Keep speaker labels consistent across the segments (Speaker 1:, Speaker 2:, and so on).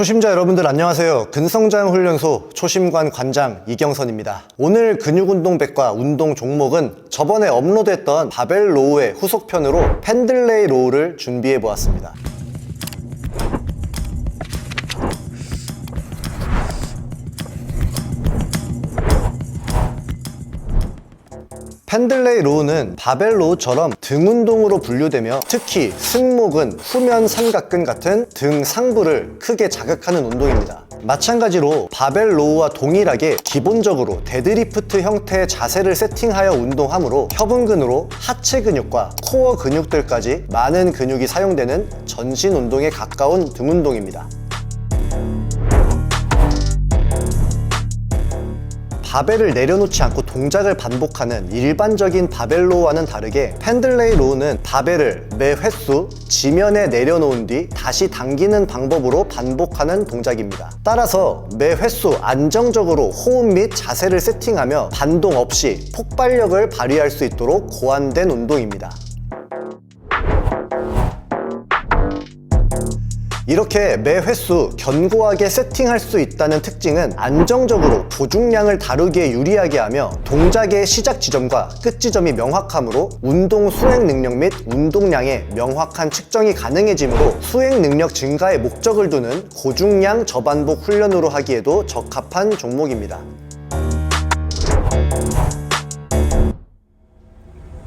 Speaker 1: 초심자 여러분들 안녕하세요. 근성장 훈련소 초심관 관장 이경선입니다. 오늘 근육운동백과 운동 종목은 저번에 업로드했던 바벨 로우의 후속편으로 펜들레이 로우를 준비해 보았습니다. 펜들레이 로우는 바벨 로우처럼 등 운동으로 분류되며 특히 승모근, 후면 삼각근 같은 등 상부를 크게 자극하는 운동입니다. 마찬가지로 바벨 로우와 동일하게 기본적으로 데드리프트 형태의 자세를 세팅하여 운동하므로 협응근으로 하체 근육과 코어 근육들까지 많은 근육이 사용되는 전신 운동에 가까운 등 운동입니다. 바벨을 내려놓지 않고 동작을 반복하는 일반적인 바벨 로우와는 다르게 펜들레이 로우는 바벨을 매 횟수 지면에 내려놓은 뒤 다시 당기는 방법으로 반복하는 동작입니다. 따라서 매 횟수 안정적으로 호흡 및 자세를 세팅하며 반동 없이 폭발력을 발휘할 수 있도록 고안된 운동입니다. 이렇게 매 횟수 견고하게 세팅할 수 있다는 특징은 안정적으로 보중량을 다루기에 유리하게 하며 동작의 시작 지점과 끝 지점이 명확하므로 운동 수행 능력 및 운동량의 명확한 측정이 가능해지므로 수행 능력 증가에 목적을 두는 고중량 저반복 훈련으로 하기에도 적합한 종목입니다.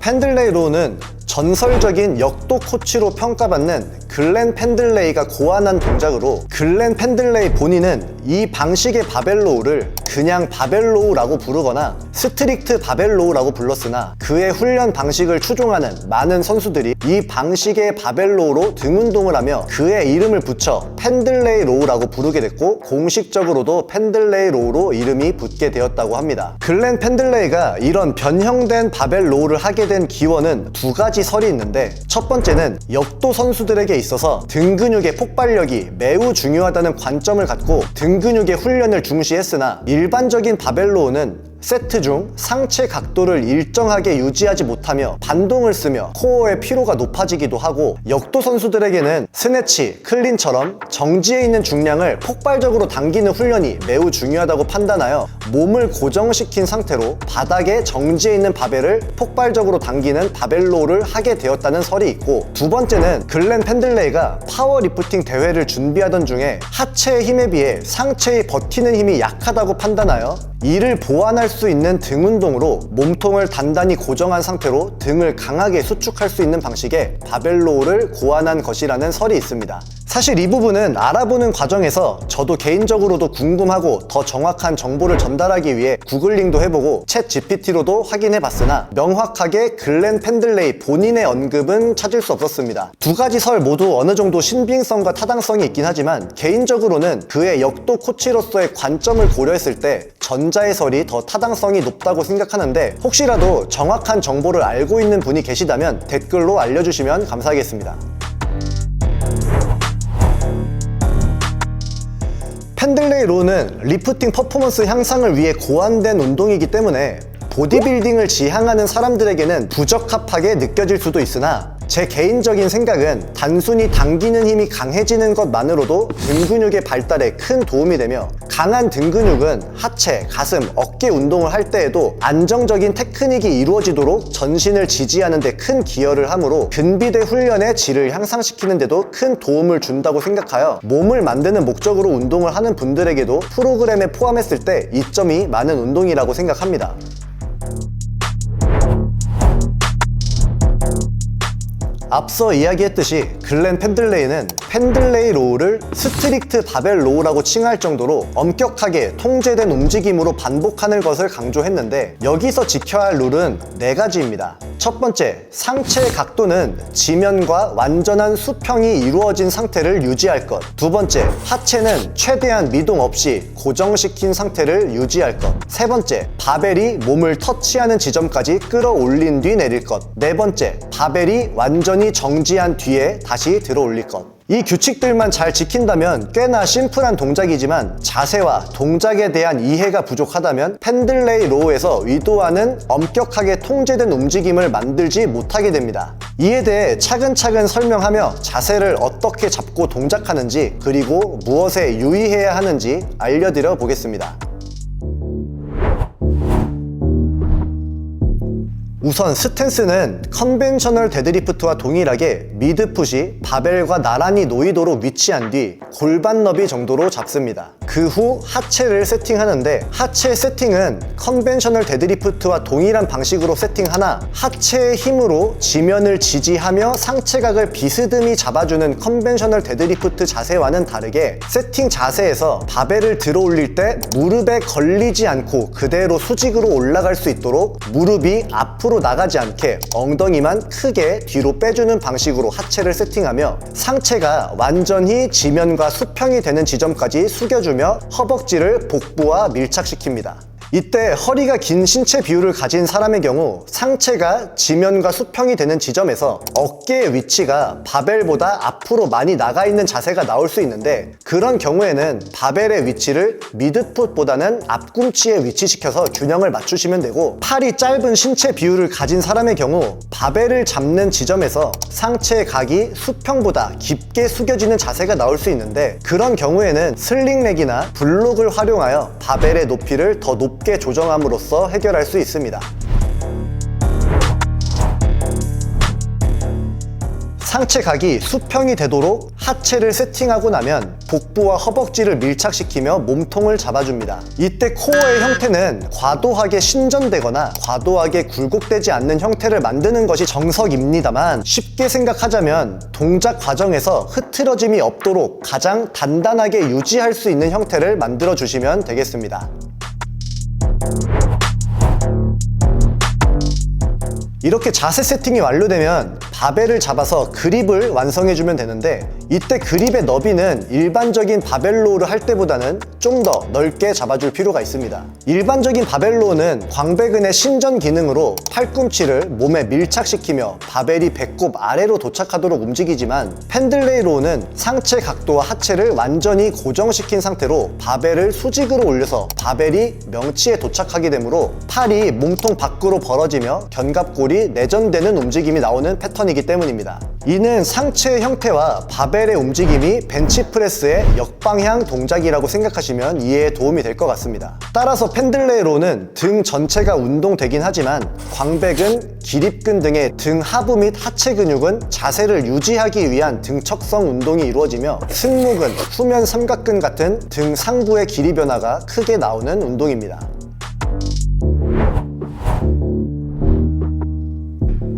Speaker 1: 펜들레이 로우는 전설적인 역도 코치로 평가받는 글렌 펜들레이가 고안한 동작으로 글렌 펜들레이 본인은 이 방식의 바벨로우를 그냥 바벨로우라고 부르거나 스트릭트 바벨로우라고 불렀으나 그의 훈련 방식을 추종하는 많은 선수들이 이 방식의 바벨로우로 등 운동을 하며 그의 이름을 붙여 펜들레이 로우라고 부르게 됐고 공식적으로도 펜들레이 로우로 이름이 붙게 되었다고 합니다. 글렌 펜들레이가 이런 변형된 바벨로우를 하게 된 기원은 두 가지 설이 있는데 첫 번째는 역도 선수들에게 있어서 등 근육의 폭발력이 매우 중요하다는 관점을 갖고 등 근육의 훈련을 중시했으나 일반적인 바벨로우는 세트 중 상체 각도를 일정하게 유지하지 못하며 반동을 쓰며 코어의 피로가 높아지기도 하고 역도 선수들에게는 스네치, 클린처럼 정지해 있는 중량을 폭발적으로 당기는 훈련이 매우 중요하다고 판단하여 몸을 고정시킨 상태로 바닥에 정지해 있는 바벨을 폭발적으로 당기는 바벨로를 하게 되었다는 설이 있고 두 번째는 글렌 펜들레이가 파워리프팅 대회를 준비하던 중에 하체의 힘에 비해 상체의 버티는 힘이 약하다고 판단하여 이를 보완할 수 있는 등 운동으로 몸통을 단단히 고정한 상태로 등을 강하게 수축할 수 있는 방식의 바벨로우를 고안한 것이라는 설이 있습니다. 사실 이 부분은 알아보는 과정에서 저도 개인적으로도 궁금하고 더 정확한 정보를 전달하기 위해 구글링도 해보고 챗 GPT로도 확인해 봤으나 명확하게 글렌 펜들레이 본인의 언급은 찾을 수 없었습니다. 두 가지 설 모두 어느 정도 신빙성과 타당성이 있긴 하지만 개인적으로는 그의 역도 코치로서의 관점을 고려했을 때 전자의 설이 더 타당성이 높다고 생각하는데 혹시라도 정확한 정보를 알고 있는 분이 계시다면 댓글로 알려주시면 감사하겠습니다. 펜들레이 로는 리프팅 퍼포먼스 향상을 위해 고안된 운동이기 때문에 보디빌딩을 지향하는 사람들에게는 부적합하게 느껴질 수도 있으나 제 개인적인 생각은 단순히 당기는 힘이 강해지는 것만으로도 등 근육의 발달에 큰 도움이 되며 강한 등 근육은 하체, 가슴, 어깨 운동을 할 때에도 안정적인 테크닉이 이루어지도록 전신을 지지하는 데 큰 기여를 하므로 근비대 훈련의 질을 향상시키는 데도 큰 도움을 준다고 생각하여 몸을 만드는 목적으로 운동을 하는 분들에게도 프로그램에 포함했을 때 이점이 많은 운동이라고 생각합니다. 앞서 이야기했듯이 글렌 펜들레이는 펜들레이 로우를 스트릭트 바벨 로우라고 칭할 정도로 엄격하게 통제된 움직임으로 반복하는 것을 강조했는데 여기서 지켜야 할 룰은 네 가지입니다. 첫 번째, 상체의 각도는 지면과 완전한 수평이 이루어진 상태를 유지할 것. 두 번째, 하체는 최대한 미동 없이 고정시킨 상태를 유지할 것. 세 번째, 바벨이 몸을 터치하는 지점까지 끌어올린 뒤 내릴 것. 네 번째, 바벨이 완전히 정지한 뒤에 다시 들어 올릴 것. 이 규칙들만 잘 지킨다면 꽤나 심플한 동작이지만 자세와 동작에 대한 이해가 부족하다면 펜들레이 로우에서 의도하는 엄격하게 통제된 움직임을 만들지 못하게 됩니다. 이에 대해 차근차근 설명하며 자세를 어떻게 잡고 동작하는지 그리고 무엇에 유의해야 하는지 알려드려 보겠습니다. 우선 스탠스는 컨벤셔널 데드리프트와 동일하게 미드풋이 바벨과 나란히 놓이도록 위치한 뒤 골반 너비 정도로 잡습니다. 그 후 하체를 세팅하는데 하체 세팅은 컨벤셔널 데드리프트와 동일한 방식으로 세팅하나 하체의 힘으로 지면을 지지하며 상체각을 비스듬히 잡아주는 컨벤셔널 데드리프트 자세와는 다르게 세팅 자세에서 바벨을 들어 올릴 때 무릎에 걸리지 않고 그대로 수직으로 올라갈 수 있도록 무릎이 앞으로 나가지 않게 엉덩이만 크게 뒤로 빼주는 방식으로 하체를 세팅하며 상체가 완전히 지면과 수평이 되는 지점까지 숙여주며 허벅지를 복부와 밀착시킵니다. 이때 허리가 긴 신체 비율을 가진 사람의 경우 상체가 지면과 수평이 되는 지점에서 어깨의 위치가 바벨보다 앞으로 많이 나가 있는 자세가 나올 수 있는데 그런 경우에는 바벨의 위치를 미드풋보다는 앞꿈치에 위치시켜서 균형을 맞추시면 되고 팔이 짧은 신체 비율을 가진 사람의 경우 바벨을 잡는 지점에서 상체의 각이 수평보다 깊게 숙여지는 자세가 나올 수 있는데 그런 경우에는 슬링렉이나 블록을 활용하여 바벨의 높이를 더 높게 조정함으로써 해결할 수 있습니다. 상체 각이 수평이 되도록 하체를 세팅하고 나면 복부와 허벅지를 밀착시키며 몸통을 잡아줍니다. 이때 코어의 형태는 과도하게 신전되거나 과도하게 굴곡되지 않는 형태를 만드는 것이 정석입니다만 쉽게 생각하자면 동작 과정에서 흐트러짐이 없도록 가장 단단하게 유지할 수 있는 형태를 만들어 주시면 되겠습니다. 이렇게 자세 세팅이 완료되면 바벨을 잡아서 그립을 완성해주면 되는데 이때 그립의 너비는 일반적인 바벨로우를 할 때보다는 좀 더 넓게 잡아줄 필요가 있습니다. 일반적인 바벨로우는 광배근의 신전 기능으로 팔꿈치를 몸에 밀착시키며 바벨이 배꼽 아래로 도착하도록 움직이지만 펜들레이 로우는 상체 각도와 하체를 완전히 고정시킨 상태로 바벨을 수직으로 올려서 바벨이 명치에 도착하게 되므로 팔이 몸통 밖으로 벌어지며 견갑골이 내전되는 움직임이 나오는 패턴이 기 때문입니다. 이는 상체의 형태와 바벨의 움직임이 벤치프레스의 역방향 동작이라고 생각하시면 이해에 도움이 될 것 같습니다. 따라서 펜들레이로는 등 전체가 운동되긴 하지만 광배근, 기립근 등의 등 하부 및 하체 근육은 자세를 유지하기 위한 등척성 운동이 이루어지며 승모근, 후면 삼각근 같은 등 상부의 길이 변화가 크게 나오는 운동입니다.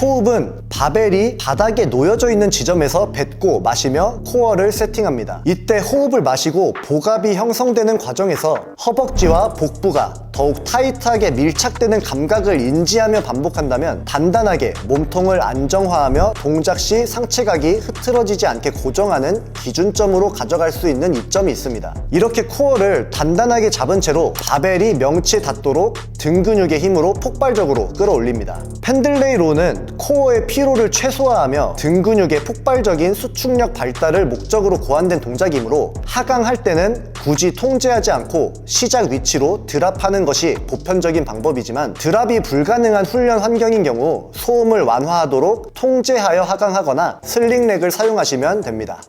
Speaker 1: 호흡은 바벨이 바닥에 놓여져 있는 지점에서 뱉고 마시며 코어를 세팅합니다. 이때 호흡을 마시고 복압이 형성되는 과정에서 허벅지와 복부가 더욱 타이트하게 밀착되는 감각을 인지하며 반복한다면 단단하게 몸통을 안정화하며 동작 시 상체각이 흐트러지지 않게 고정하는 기준점으로 가져갈 수 있는 이점이 있습니다. 이렇게 코어를 단단하게 잡은 채로 바벨이 명치에 닿도록 등 근육의 힘으로 폭발적으로 끌어올립니다. 펜들레이 로는 코어의 피로를 최소화하며 등 근육의 폭발적인 수축력 발달을 목적으로 고안된 동작이므로 하강할 때는 굳이 통제하지 않고 시작 위치로 드랍하는 것이 보편적인 방법이지만 드랍이 불가능한 훈련 환경인 경우 소음을 완화하도록 통제하여 하강하거나 슬링렉을 사용하시면 됩니다.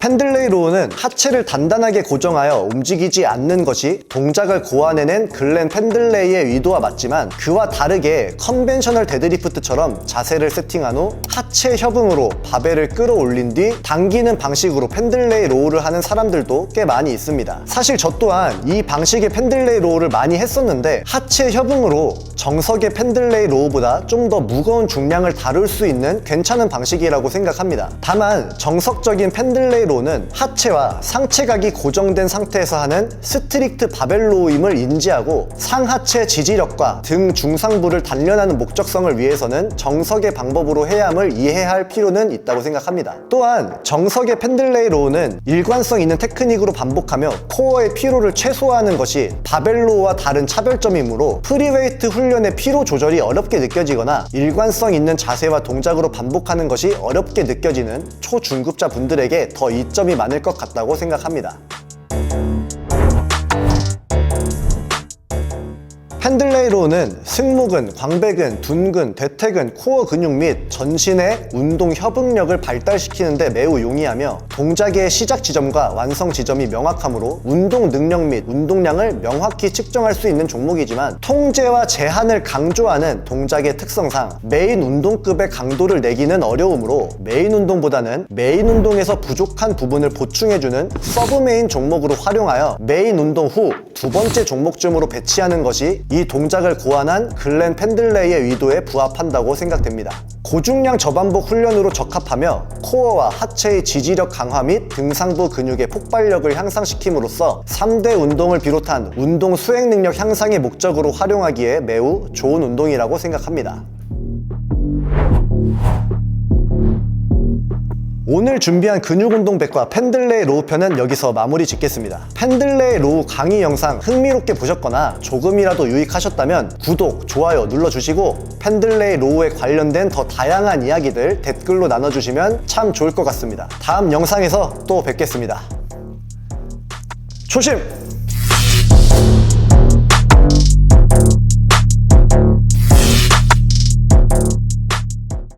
Speaker 1: 펜들 레이 로우는 하체를 단단하게 고정하여 움직이지 않는 것이 동작을 고안해낸 글렌 펜들레이의 의도와 맞지만 그와 다르게 컨벤셔널 데드리프트처럼 자세를 세팅한 후 하체 협응으로 바벨을 끌어올린 뒤 당기는 방식으로 펜들레이 로우를 하는 사람들도 꽤 많이 있습니다. 사실 저 또한 이 방식의 펜들레이 로우를 많이 했었는데 하체 협응으로 정석의 펜들레이 로우보다 좀 더 무거운 중량을 다룰 수 있는 괜찮은 방식이라고 생각합니다. 다만 정석적인 펜들레이 로우는 하체와 상체각이 고정된 상태에서 하는 스트릭트 바벨 로우임을 인지하고 상하체 지지력과 등 중상부를 단련하는 목적성을 위해서는 정석의 방법으로 해야 함을 이해할 필요는 있다고 생각합니다. 또한 정석의 펜들레이 로우는 일관성 있는 테크닉으로 반복하며 코어의 피로를 최소화하는 것이 바벨 로우와 다른 차별점이므로 프리웨이트 훈련의 피로 조절이 어렵게 느껴지거나 일관성 있는 자세와 동작으로 반복하는 것이 어렵게 느껴지는 초중급자 분들에게 더 이점이 많을 것 같다고 생각합니다. 펜들레이로는 승모근, 광배근, 둔근, 대퇴근, 코어 근육 및 전신의 운동 협응력을 발달시키는데 매우 용이하며 동작의 시작 지점과 완성 지점이 명확하므로 운동 능력 및 운동량을 명확히 측정할 수 있는 종목이지만 통제와 제한을 강조하는 동작의 특성상 메인 운동급의 강도를 내기는 어려우므로 메인 운동보다는 메인 운동에서 부족한 부분을 보충해주는 서브 메인 종목으로 활용하여 메인 운동 후 두 번째 종목쯤으로 배치하는 것이 이 동작을 고안한 글렌 펜들레이의 의도에 부합한다고 생각됩니다. 고중량 저반복 훈련으로 적합하며 코어와 하체의 지지력 강화 및 등상부 근육의 폭발력을 향상시킴으로써 3대 운동을 비롯한 운동 수행 능력 향상의 목적으로 활용하기에 매우 좋은 운동이라고 생각합니다. 오늘 준비한 근육운동백과 펜들레이 로우 편은 여기서 마무리 짓겠습니다. 펜들레이 로우 강의 영상 흥미롭게 보셨거나 조금이라도 유익하셨다면 구독, 좋아요 눌러주시고 펜들레이 로우에 관련된 더 다양한 이야기들 댓글로 나눠주시면 참 좋을 것 같습니다. 다음 영상에서 또 뵙겠습니다. 조심!